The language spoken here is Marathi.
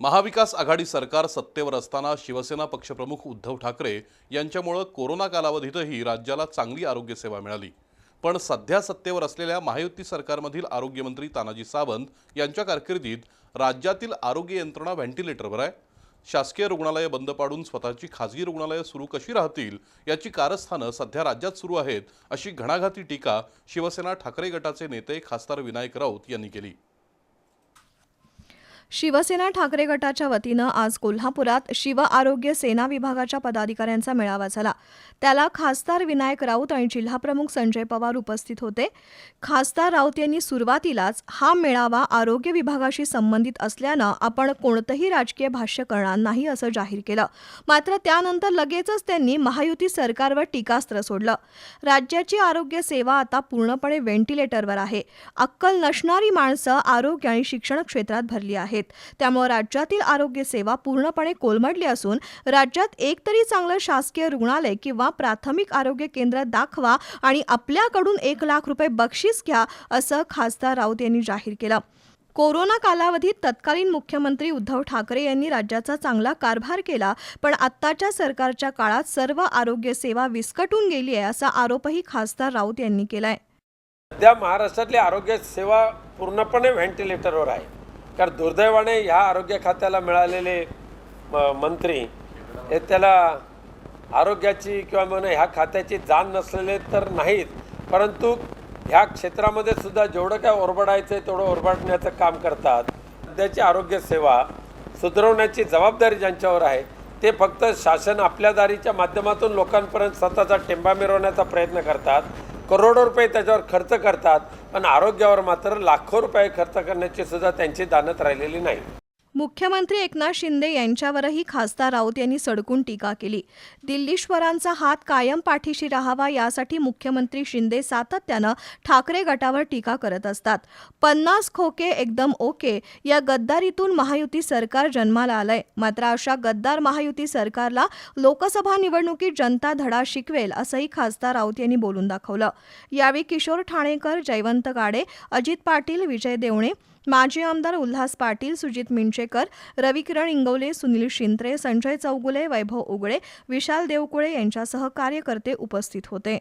महाविकास आघाडी सरकार सत्तेवर असताना शिवसेना पक्षप्रमुख उद्धव ठाकरे यांच्यामुळं कोरोना कालावधीतही राज्याला चांगली आरोग्यसेवा मिळाली. पण सध्या सत्तेवर असलेल्या महायुती सरकारमधील आरोग्यमंत्री तानाजी सावंत यांच्या कारकिर्दीत राज्यातील आरोग्य यंत्रणा व्हेंटिलेटरवर आहे. शासकीय रुग्णालयं बंद पाडून स्वतःची खाजगी रुग्णालयं सुरू कशी राहतील याची कारस्थानं सध्या राज्यात सुरू आहेत अशी घणाघाती टीका शिवसेना ठाकरे गटाचे नेते खासदार विनायक राऊत यांनी केली. शिवसेना ठाकरे गटाच्या वतीनं आज कोल्हापुरात शिव आरोग्य सेना विभागाच्या पदाधिकाऱ्यांचा मेळावा झाला. त्याला खासदार विनायक राऊत आणि जिल्हाप्रमुख संजय पवार उपस्थित होते. खासदार राऊत यांनी सुरुवातीलाच हा मेळावा आरोग्य विभागाशी संबंधित असल्यानं आपण कोणतंही राजकीय भाष्य करणार नाही असं जाहीर केलं. मात्र त्यानंतर लगेचच त्यांनी महायुती सरकारवर टीकास्त्र सोडलं. राज्याची आरोग्य सेवा आता पूर्णपणे व्हेंटिलेटरवर आहे. अक्कल नसणारी माणसं आरोग्य आणि शिक्षण क्षेत्रात भरली आहे आहेत. त्यामुळे राज्यातील आरोग्य सेवा पूर्णपणे कोलमडली असून राज्यात एक तरी चांगलं शासकीय रुग्णालय किंवा प्राथमिक आरोग्य केंद्र दाखवा आणि आपल्याकडून एक लाख रुपये बक्षीस घ्या असं खासदार राऊत यांनी जाहीर केलं. कोरोना कालावधीत तत्कालीन मुख्यमंत्री उद्धव ठाकरे यांनी राज्याचा चांगला कारभार केला पण आत्ताच्या सरकारच्या काळात सर्व आरोग्य सेवा विस्कटून गेली आहे असा आरोपही खासदार राऊत यांनी केलाय. सध्या महाराष्ट्रातली आरोग्य सेवा पूर्णपणे व्हेंटिलेटरवर आहे. कारण दुर्दैवाने ह्या आरोग्य खात्याला मिळालेले म- मंत्री हे त्याला आरोग्याची किंवा म्हणून ह्या खात्याची जाण नसलेले तर नाहीत. परंतु ह्या क्षेत्रामध्ये सुद्धा जेवढं काय ओरबडायचं आहे तेवढं ओरबाडण्याचं काम करतात. सध्याची आरोग्यसेवा सुधरवण्याची सुधारवण्याची जबाबदारी ज्यांच्यावर आहे ते फक्त शासन आपल्या दारीच्या माध्यमातून लोकांपर्यंत स्वतःचा टेंबा मिरवण्याचा प्रयत्न करतात. करोडो रुपये त्याच्यावर खर्च करतात पण आरोग्यावर मात्र लाखो रुपये खर्च करण्याची सुद्धा त्यांची दानत राहिलेली नाही. मुख्यमंत्री एकनाथ शिंदे यांच्यावरही खासदार राऊत यांनी सडकून टीका केली. दिल्लीश्वरांचा हात कायम पाठीशी राहावा यासाठी मुख्यमंत्री शिंदे सातत्यानं ठाकरे गटावर टीका करत असतात. पन्नास खोके एकदम ओके या गद्दारीतून महायुती सरकार जन्माला आलंय. मात्र अशा गद्दार महायुती सरकारला लोकसभा निवडणुकीत जनता धडा शिकवेल असंही खासदार राऊत यांनी बोलून दाखवलं. यावेळी किशोर ठाणेकर जयवंत गाडे अजित पाटील विजय देवणे माजी आमदार उल्हास पाटील सुजित मिंचेकर रविकिरण इंगवले सुनील शिंत्रे संजय चौगुले वैभव उगळे विशाल देवकुळे यांच्यासह कार्यकर्ते उपस्थित होते.